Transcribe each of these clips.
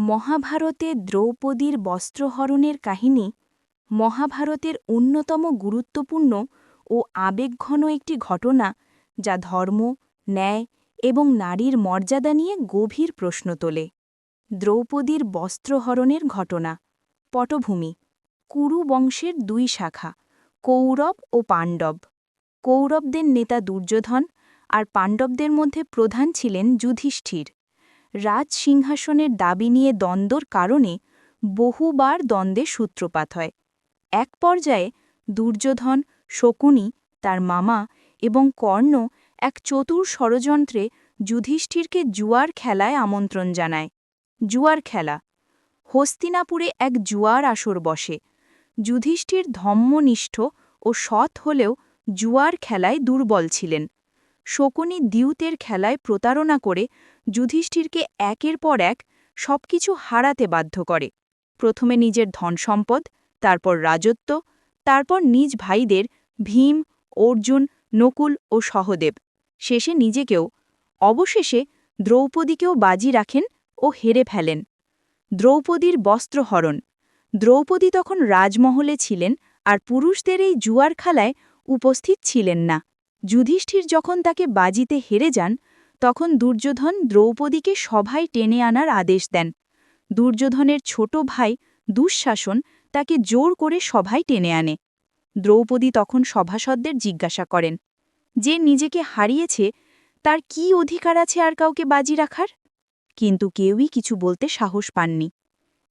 মহাভারতে দ্রৌপদীর বস্ত্রহরণের কাহিনী মহাভারতের অন্যতম গুরুত্বপূর্ণ ও আবেগঘন একটি ঘটনা যা ধর্ম, ন্যায় এবং নারীর মর্যাদা নিয়ে গভীর প্রশ্ন তোলে। দ্রৌপদীর বস্ত্রহরণের ঘটনা। পটভূমি। কুরু বংশের দুই শাখা, কৌরব ও পাণ্ডব। কৌরবদের নেতা দুর্যোধন আর পাণ্ডবদের মধ্যে প্রধান ছিলেন যুধিষ্ঠির। রাজ সিংহাসনের দাবি নিয়ে দ্বন্দ্বর কারণে বহুবার দ্বন্দ্বে সূত্রপাত হয়। এক পর্যায়ে দুর্যোধন, শকুনি, তার মামা এবং কর্ণ এক চতুর ষড়যন্ত্রে যুধিষ্ঠিরকে জুয়ার খেলায় আমন্ত্রণ জানায়। জুয়ার খেলা। হস্তিনাপুরে এক জুয়ার আসর বসে। যুধিষ্ঠির ধম্মনিষ্ঠ ও সৎ হলেও জুয়ার খেলায় দুর্বল ছিলেন। শকুনি দিউতের খেলায় প্রতারণা করে যুধিষ্ঠিরকে একের পর এক সবকিছু হারাতে বাধ্য করে। প্রথমে নিজের ধনসম্পদ তারপর রাজত্ব, তারপর নিজ ভাইদের ভীম, অর্জুন, নকুল ও সহদেব। শেষে নিজেকেও, অবশেষে দ্রৌপদীকেও বাজি রাখেন ও হেরে ফেলেন। দ্রৌপদীর বস্ত্রহরণ। দ্রৌপদী তখন রাজমহলে ছিলেন আর পুরুষদের এই জুয়ার খেলায় উপস্থিত ছিলেন না। যুধিষ্ঠির যখন তাকে বাজিতে হেরে যান, তখন দুর্যোধন দ্রৌপদীকে সভায় টেনে আনার আদেশ দেন। দুর্যোধনের ছোট ভাই দুঃশাসন তাকে জোর করে সভায় টেনে আনে। দ্রৌপদী তখন সভাসদদের জিজ্ঞাসা করেন, যে নিজেকে হারিয়েছে, তার কি অধিকার আছে আর কাউকে বাজি রাখার? কিন্তু কেউই কিছু বলতে সাহস পাননি।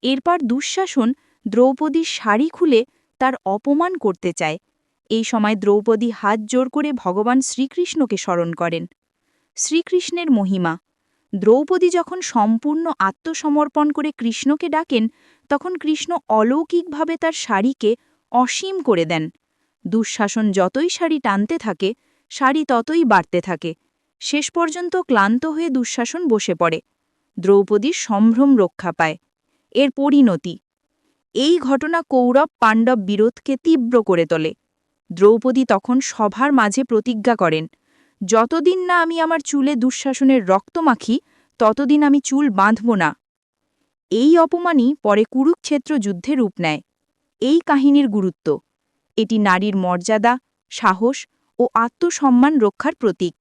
এরপর দুঃশাসন দ্রৌপদীর শাড়ি খুলে তার অপমান করতে চায়। এই সময় দ্রৌপদী হাত জোর করে ভগবান শ্রীকৃষ্ণকে স্মরণ করেন। শ্রীকৃষ্ণের মহিমা। দ্রৌপদী যখন সম্পূর্ণ আত্মসমর্পণ করে কৃষ্ণকে ডাকেন, তখন কৃষ্ণ অলৌকিকভাবে তার শাড়িকে অসীম করে দেন। দুঃশাসন যতই শাড়ি টানতে থাকে, শাড়ি ততই বাড়তে থাকে। শেষ পর্যন্ত ক্লান্ত হয়ে দুঃশাসন বসে পড়ে। দ্রৌপদীর সম্ভ্রম রক্ষা পায়। এর পরিণতি। এই ঘটনা কৌরব পাণ্ডব বিরোধকে তীব্র করে তোলে। দ্রৌপদী তখন সভার মাঝে প্রতিজ্ঞা করেন, যতদিন না আমি আমার চুলে দুঃশাসনের রক্ত মাখি, ততদিন আমি চুল বাঁধব না। এই অপমানই পরে কুরুক্ষেত্র যুদ্ধে রূপ নেয়। এই কাহিনীর গুরুত্ব, এটি নারীর মর্যাদা, সাহস ও আত্মসম্মান রক্ষার প্রতীক।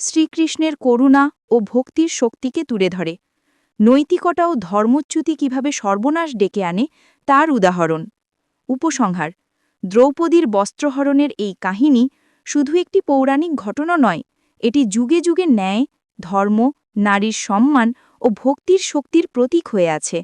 শ্রীকৃষ্ণের করুণা ও ভক্তির শক্তিকে তুলে ধরে। নৈতিকতা ও ধর্মচ্যুতি কীভাবে সর্বনাশ ডেকে আনে, তার উদাহরণ। উপসংহার দ্রৌপদীর বস্ত্রহরণের এই কাহিনী শুধু একটি পৌরাণিক ঘটনা নয়, এটি যুগে যুগে ন্যায়, ধর্ম, নারীর সম্মান ও ভক্তির শক্তির প্রতীক হয়ে আছে।